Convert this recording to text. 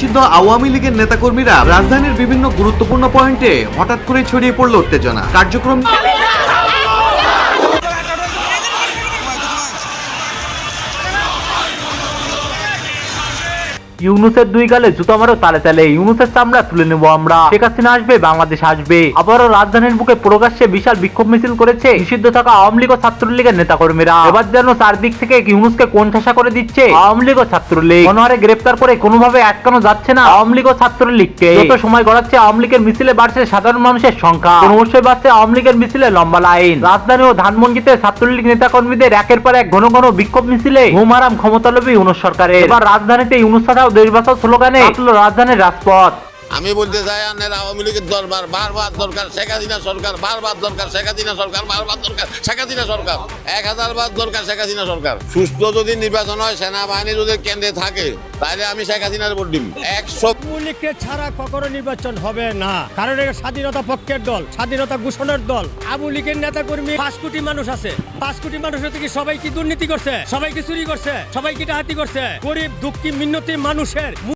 নিষিদ্ধ আওয়ামী লীগের নেতাকর্মীরা রাজধানীর বিভিন্ন গুরুত্বপূর্ণ পয়েন্টে হঠাৎ করে ছড়িয়ে পড়ল উত্তেজনা। কার্যক্রম ইউনুসের দুই গালে জুতো মারো, তালে তালে ইউনুসের চামড়া তুলে নেব আমরা। শেখ হাসিনা আসবে, বাংলাদেশ আসবে। আবারও রাজধানীর বুকে প্রকাশ্যে বিশাল বিক্ষোভ মিছিল করেছে নিষিদ্ধ থাকা আওয়ামী লীগ ও ছাত্রলীগের নেতাকর্মীরা। এবার যেন চারদিক থেকে ইউনুসকে কোণঠাসা করে দিচ্ছে আওয়ামী লীগ ও ছাত্রলীগ। মনোহারে গ্রেপ্তার করে কোনোভাবে আটকানো যাচ্ছে না আওয়ামী লীগ ও ছাত্রলীগকে। যত সময় গড়াচ্ছে, আওয়ামী লীগের মিছিলে বাড়ছে সাধারণ মানুষের সংখ্যা। অবশ্যই বাড়ছে আওয়ামী লীগের মিছিলে লম্বা লাইন। রাজধানী ও ধানমন্ডিতে ছাত্রলীগ নেতাকর্মীদের একের পর এক ঘন ঘন বিক্ষোভ মিছিলে ঘুমারাম ক্ষমতালবী ইউনুস সরকারের। এবার রাজধানীতে ইউনুস ছাড়াও দেশ বাঁচাও স্লোগানে রাজধানীর রাজপথ। আমি বলতে চাই আপনার আওয়ামী লীগের দরবার বারবার দরকার, শেখ হাসিনা সরকার, বারবার দরকার, শেখ হাসিনা সরকার, বারবার দরকার, শেখ হাসিনা সরকার। এক হাজার বার দরকার শেখ হাসিনা সরকার। সুস্থ যদি নির্বাচন হয়, সেনাবাহিনী যদি কেন্দ্রে থাকে তাহলে আমি শেখ হাসিনার ভোট দিব। একশো আওয়ামী ছাড়া কখনো নির্বাচন হবে না। কারণ এটা স্বাধীনতা পক্ষের দল, স্বাধীনতা ঘোষণার দল। আবু লীগের নেতা কর্মী পাঁচ কোটি মানুষ আছে। পাঁচ কোটি মানুষের থেকে সবাই কি দুর্নীতি করছে? সবাই কি চুরি করছে? সবাই কি ডাহাতি করছে? গরিব, দুঃখী মিন্নতির মানুষের